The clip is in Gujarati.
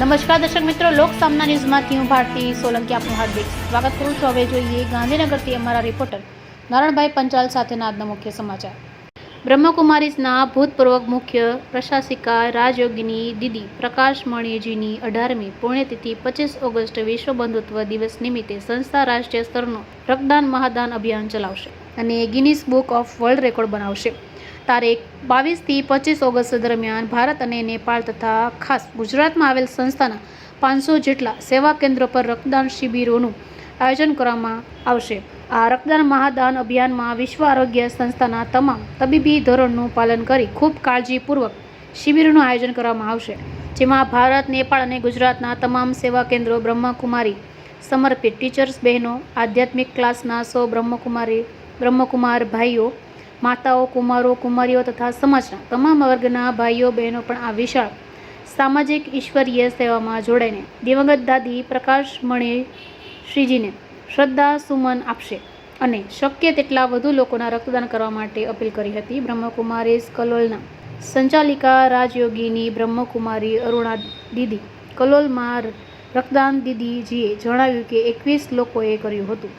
નમસ્કાર દર્શક મિત્રો, લોક સામના ન્યૂઝમાંથી હું ભારતી સોલંકી આપનું હાર્દિક સ્વાગત કરું છું. હવે જોઈએ ગાંધીનગરથી અમારા રિપોર્ટર નારણભાઈ પંચાલ સાથેના આજના મુખ્ય સમાચાર. બ્રહ્મકુમારીઝના ભૂતપૂર્વ મુખ્ય પ્રશાસિકા રાજયોગિની દીદી પ્રકાશ મણિજીની અઢારમી પુણ્યતિથિ પચીસ ઓગસ્ટ વિશ્વ બંધુત્વ દિવસ નિમિત્તે સંસ્થા રાષ્ટ્રીય સ્તરનું રક્તદાન મહાદાન અભિયાન ચલાવશે અને Guinness book of world record બનાવશે. તારીખ બાવીસથી પચીસ ઓગસ્ટ દરમિયાન ભારત અને નેપાળ તથા ખાસ ગુજરાતમાં આવેલ સંસ્થાના પાંચસો જેટલા સેવા કેન્દ્રો પર રક્તદાન શિબિરોનું આયોજન કરવામાં આવશે. આ રક્તદાન મહાદાન અભિયાનમાં વિશ્વ આરોગ્ય સંસ્થાના તમામ તબીબી ધોરણનું પાલન કરી ખૂબ કાળજીપૂર્વક શિબિરોનું આયોજન કરવામાં આવશે, જેમાં ભારત, નેપાળ અને ગુજરાતના તમામ સેવા કેન્દ્રો બ્રહ્મકુમારી સમર્પિત, ટીચર્સ બહેનો, આધ્યાત્મિક ક્લાસના સો બ્રહ્મકુમારી, બ્રહ્મકુમાર ભાઈઓ માતાઓ, કુમારો, કુમારીઓ તથા સમાજના તમામ વર્ગના ભાઈઓ, બહેનો પણ આ વિશાળ સામાજિક ઈશ્વરીય સેવામાં જોડાઈને દિવંગત દાદી પ્રકાશ મણી શ્રીજીને શ્રદ્ધા સુમન આપશે અને શક્ય તેટલા વધુ લોકોના રક્તદાન કરવા માટે અપીલ કરી હતી. બ્રહ્મકુમારીઝ કલોલના સંચાલિકા રાજયોગીની બ્રહ્મકુમારી અરુણા દીદી કલોલમાં રક્તદાન દીદીજીએ જણાવ્યું કે એકવીસ લોકોએ કર્યું હતું.